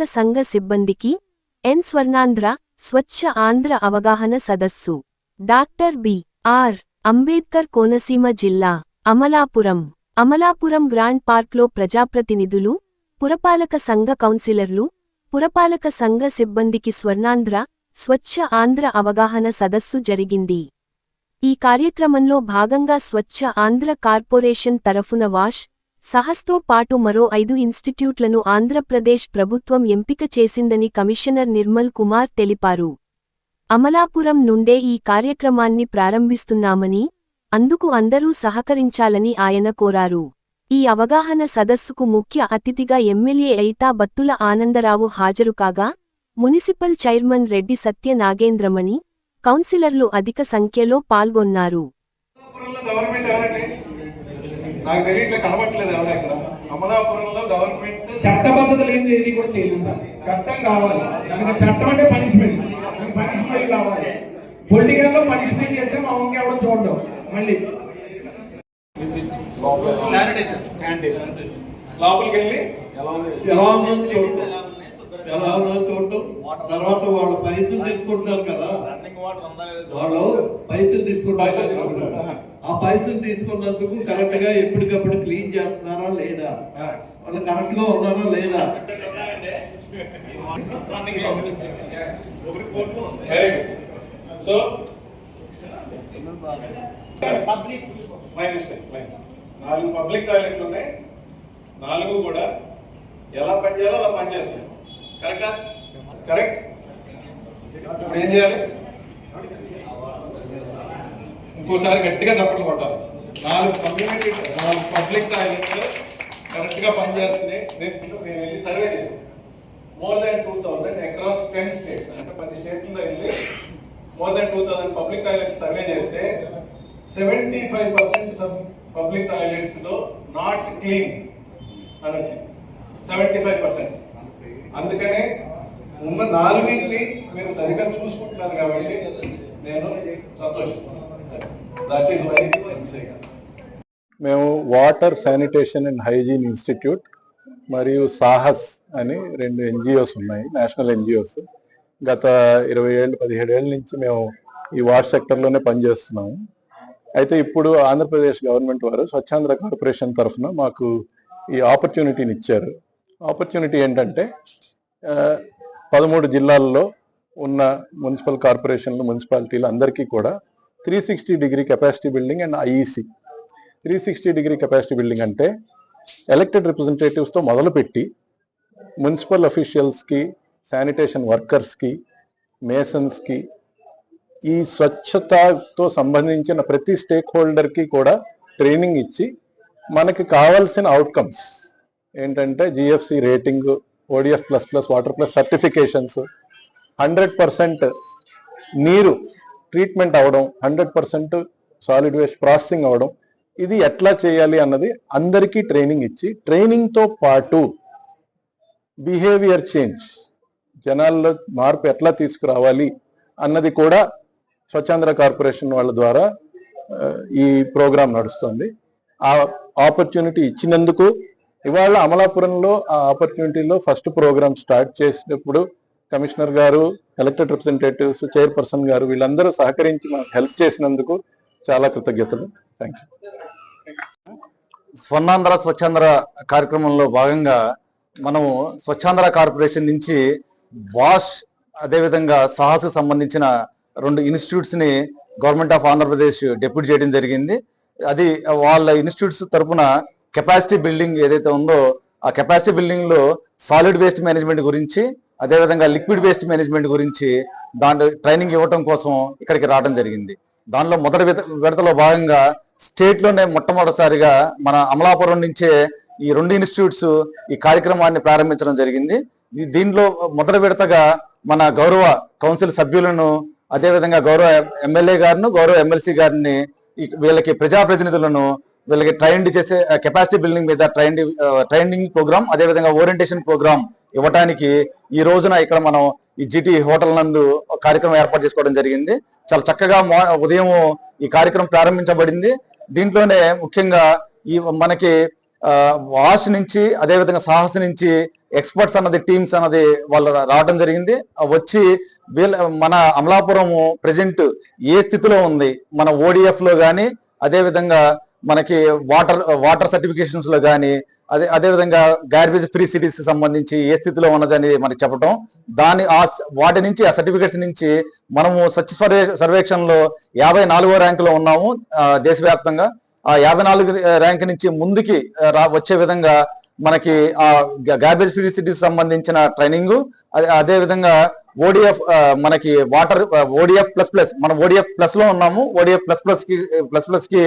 పురపాలక సంఘ సిబ్బందికి ఎన్. స్వర్ణాంధ్ర స్వచ్ఛ ఆంధ్ర అవగాహన సదస్సు. Doctor B. R. Ambedkar Konaseema జిల్లా అమలాపురం. అమలాపురం గ్రాండ్ పార్క్లో ప్రజాప్రతినిధులు పురపాలక సంఘ కౌన్సిలర్లు పురపాలక సంఘ సిబ్బందికి స్వర్ణాంధ్ర స్వచ్ఛ ఆంధ్ర అవగాహన సదస్సు జరిగింది. ఈ కార్యక్రమంలో భాగంగా స్వచ్ఛ ఆంధ్ర కార్పొరేషన్ తరఫున వాష్ సహస్తో పాటు మరో ఐదు ఇన్స్టిట్యూట్లను ఆంధ్రప్రదేశ్ ప్రభుత్వం ఎంపిక చేసిందని కమిషనర్ నిర్మల్ కుమార్ తెలిపారు. అమలాపురం నుండే ఈ కార్యక్రమాన్ని ప్రారంభిస్తున్నామని అందుకు అందరూ సహకరించాలని ఆయన కోరారు. ఈ అవగాహన సదస్సుకు ముఖ్య అతిథిగా ఎమ్మెల్యే అయితా బత్తుల ఆనందరావు హాజరు కాగా మునిసిపల్ చైర్మన్ రెడ్డి సత్య నాగేంద్రమణి కౌన్సిలర్లు అధిక సంఖ్యలో పాల్గొన్నారు. గవర్నమెంట్ నాకు తెలియట్లే కనబట్టలేదు ఎవరు అక్కడ అమలాపురంలో గవర్నమెంట్ చట్టబద్ధత లేనిది ఏది కూడా చేయలేము సార్. చట్టం కావాలి. దానికి చట్టం అంటే పనిష్మెంట్ పనిష్మెంట్ కావాలి? పొలిటికల్లో పనిష్మెంట్ చేస్తే మా వంక ఎవడో చూడడం. మళ్ళీ. శానిటేషన్ లోపలికి వెళ్ళి ఎలా ఉందో? ఎలా ఉందో? చూడటం. తర్వాత వాళ్ళు పైసలు తీసుకుంటున్నారు కదా. వాళ్ళు పైసలు తీసుకుంటారు. ఆ పైసలు తీసుకున్నందుకు కరెక్ట్గా ఎప్పటికప్పుడు క్లీన్ చేస్తున్నారా లేదా? వాళ్ళు కరెక్ట్గా ఉన్నారా లేదా? సో పబ్లిక్ మై మిస్టేక్ నాలుగు పబ్లిక్ టాయిలెట్లు ఉన్నాయి. నాలుగు కూడా ఎలా పనిచేయాలో అలా పనిచేస్తాయి కరెక్టా? కరెక్ట్? ఇప్పుడు ఏం చేయాలి? ఇంకోసారి గట్టిగా చప్పట్లు కొట్టాలి. నాలుగు కమ్యూనిటీ నాలుగు పబ్లిక్ టాయిలెట్లు కరెక్ట్గా పనిచేస్తున్నాయి రేపు నేను వెళ్ళి సర్వే చేశాను. More than two thousand across ten states అంటే పది స్టేట్లలో వెళ్ళి more than two thousand public toilets survey చేస్తే సెవెంటీ ఫైవ్ పర్సెంట్ పబ్లిక్ టాయిలెట్స్లో నాట్ క్లీన్ అని వచ్చింది. సెవెంటీ ఫైవ్ పర్సెంట్ అందుకనే ఉన్న నాలుగింటిని మీరు సరిగ్గా చూసుకుంటున్నారు కాబట్టి నేను సంతోషిస్తున్నాను. దట్ ఈస్ వై మేము water sanitation and hygiene institute మరియు సాహస్ అని రెండు ఎన్జిఓస్ ఉన్నాయి నేషనల్ ఎన్జిఓస్ గత ఇరవై ఏళ్ళు పదిహేడు ఏళ్ళ నుంచి మేము ఈ వాటర్ సెక్టర్లోనే పనిచేస్తున్నాము. అయితే ఇప్పుడు ఆంధ్రప్రదేశ్ గవర్నమెంట్ వారు స్వచ్ఛాంధ్ర కార్పొరేషన్ తరఫున మాకు ఈ ఆపర్చునిటీని ఇచ్చారు. ఆపర్చునిటీ ఏంటంటే పదమూడు జిల్లాల్లో ఉన్న మున్సిపల్ కార్పొరేషన్లు మున్సిపాలిటీలు అందరికీ కూడా three sixty degree capacity building and IEC. Three sixty degree capacity building అంటే ఎలక్టెడ్ రిప్రజెంటేటివ్స్తో మొదలుపెట్టి మున్సిపల్ అఫీషియల్స్కి శానిటేషన్ వర్కర్స్కి మేసన్స్కి ఈ స్వచ్ఛతతో సంబంధించిన ప్రతి స్టేక్ హోల్డర్కి కూడా ట్రైనింగ్ ఇచ్చి మనకి కావాల్సిన అవుట్కమ్స్ ఏంటంటే GFC rating ODF plus plus water plus certifications hundred percent నీరు ట్రీట్మెంట్ అవ్వడం hundred percent solid waste processing అవ్వడం ఇది ఎట్లా చేయాలి అన్నది అందరికీ ట్రైనింగ్ ఇచ్చి ట్రైనింగ్తో పాటు బిహేవియర్ చేంజ్ జనాల్లో మార్పు ఎట్లా తీసుకురావాలి అన్నది కూడా స్వచ్ఛాంధ్ర కార్పొరేషన్ వాళ్ళ ద్వారా ఈ ప్రోగ్రాం నడుస్తుంది. ఆ ఆపర్చునిటీ ఇచ్చినందుకు ఇవాళ అమలాపురంలో ఆ ఆపర్చునిటీలో ఫస్ట్ ప్రోగ్రామ్ స్టార్ట్ చేసినప్పుడు కమిషనర్ గారు ఎలక్టెడ్ రిప్రజెంటేటివ్స్ చైర్పర్సన్ గారు వీళ్ళందరూ సహకరించి మనకు హెల్ప్ చేసినందుకు చాలా కృతజ్ఞతలు. థ్యాంక్ యూ స్వర్ణాంధ్ర స్వచ్ఛాంధ్ర కార్యక్రమంలో భాగంగా మనము స్వచ్ఛాంధ్ర కార్పొరేషన్ నుంచి వాష్ అదేవిధంగా సాహస్ సంబంధించిన రెండు ఇన్స్టిట్యూట్స్ని గవర్నమెంట్ ఆఫ్ ఆంధ్రప్రదేశ్ డెప్యూట్ చేయడం జరిగింది. అది వాళ్ళ ఇన్స్టిట్యూట్స్ తరపున కెపాసిటీ బిల్డింగ్ ఏదైతే ఉందో ఆ కెపాసిటీ బిల్డింగ్లో సాలిడ్ వేస్ట్ మేనేజ్మెంట్ గురించి అదేవిధంగా లిక్విడ్ వేస్ట్ మేనేజ్మెంట్ గురించి దాంట్లో ట్రైనింగ్ ఇవ్వటం కోసం ఇక్కడికి రావడం జరిగింది. దానిలో మొదటి విడతలో భాగంగా స్టేట్లోనే మొట్టమొదటిసారిగా మన అమలాపురం నుంచే ఈ రెండు ఇన్స్టిట్యూట్స్ ఈ కార్యక్రమాన్ని ప్రారంభించడం జరిగింది. దీనిలో మొదటి విడతగా మన గౌరవ కౌన్సిల్ సభ్యులను అదేవిధంగా గౌరవ ఎమ్మెల్యే గారిను గౌరవ ఎమ్మెల్సీ గారిని వీళ్ళకి ప్రజాప్రతినిధులను వీళ్ళకి ట్రైండ్ చేసే కెపాసిటీ బిల్డింగ్ మీద ట్రైండ్ ట్రైనింగ్ ప్రోగ్రామ్ అదేవిధంగా ఓరియంటేషన్ ప్రోగ్రామ్ ఇవ్వడానికి ఈ రోజున ఇక్కడ మనం ఈ జిటి హోటల్ నందు కార్యక్రమం ఏర్పాటు చేసుకోవడం జరిగింది. చాలా చక్కగా మా- ఉదయం ఈ కార్యక్రమం ప్రారంభించబడింది. దీంట్లోనే ముఖ్యంగా ఈ మనకి వాష్ నుంచి అదేవిధంగా సాహస్ నుంచి ఎక్స్పర్ట్స్ అన్నది టీమ్స్ అన్నది వాళ్ళు రావడం జరిగింది. వచ్చి వీళ్ళ మన అమలాపురం ప్రజెంట్ ఏ స్థితిలో ఉంది? మన ఓడిఎఫ్లో కానీ అదేవిధంగా మనకి వాటర్ వాటర్ సర్టిఫికేషన్స్లో కానీ అదే అదేవిధంగా గార్బేజ్ ఫ్రీ సిటీస్ సంబంధించి ఏ స్థితిలో ఉన్నదని మనకి చెప్పడం దాని ఆ వాటి నుంచి ఆ సర్టిఫికేట్స్ నుంచి మనము స్వచ్ఛ సర్వే సర్వేక్షణలో యాభై నాలుగో ర్యాంకులో ఉన్నాము దేశవ్యాప్తంగా. ఆ యాభై నాలుగు ర్యాంక్ నుంచి ముందుకి రా వచ్చే విధంగా మనకి ఆ గార్బేజ్ ఫ్రీ సిటీస్ సంబంధించిన ట్రైనింగ్ అదే విధంగా ఓడిఎఫ్ మనకి వాటర్ ఓడిఎఫ్ ప్లస్ ప్లస్ మనం ఓడిఎఫ్ ప్లస్లో ఉన్నాము. ఓడిఎఫ్ ప్లస్ ప్లస్కి ప్లస్ ప్లస్కి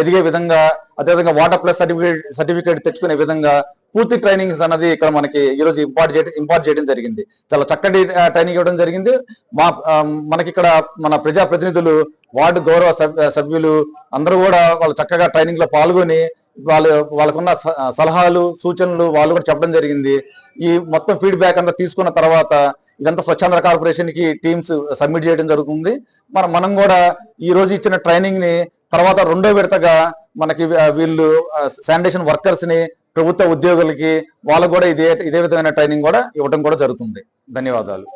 ఎదిగే విధంగా అదేవిధంగా వాటర్ ప్లస్ సర్టిఫికేట్ సర్టిఫికేట్ తెచ్చుకునే విధంగా పూర్తి ట్రైనింగ్స్ అన్నది ఇక్కడ మనకి ఈరోజు ఇంపార్ట్ చేయడం ఇంపార్ట్ చేయడం జరిగింది. చాలా చక్కటి ట్రైనింగ్ ఇవ్వడం జరిగింది. మా మనకి ఇక్కడ మన ప్రజా ప్రతినిధులు వార్డు గౌరవ సభ్యులు అందరూ కూడా వాళ్ళు చక్కగా ట్రైనింగ్లో పాల్గొని వాళ్ళు వాళ్ళకున్న స- సలహాలు సూచనలు వాళ్ళు కూడా చెప్పడం జరిగింది. ఈ మొత్తం ఫీడ్బ్యాక్ అంతా తీసుకున్న తర్వాత ఇదంతా స్వచ్ఛంద కార్పొరేషన్కి టీమ్స్ సబ్మిట్ చేయడం జరుగుతుంది. మనం మనం కూడా ఈ రోజు ఇచ్చిన ట్రైనింగ్ని తర్వాత రెండో విడతగా మనకి వీళ్ళు శానిటేషన్ వర్కర్స్ని ప్రభుత్వ ఉద్యోగులకి వాళ్ళకు కూడా ఇదే ఇదే విధమైన ట్రైనింగ్ కూడా ఇవ్వడం కూడా జరుగుతుంది. ధన్యవాదాలు.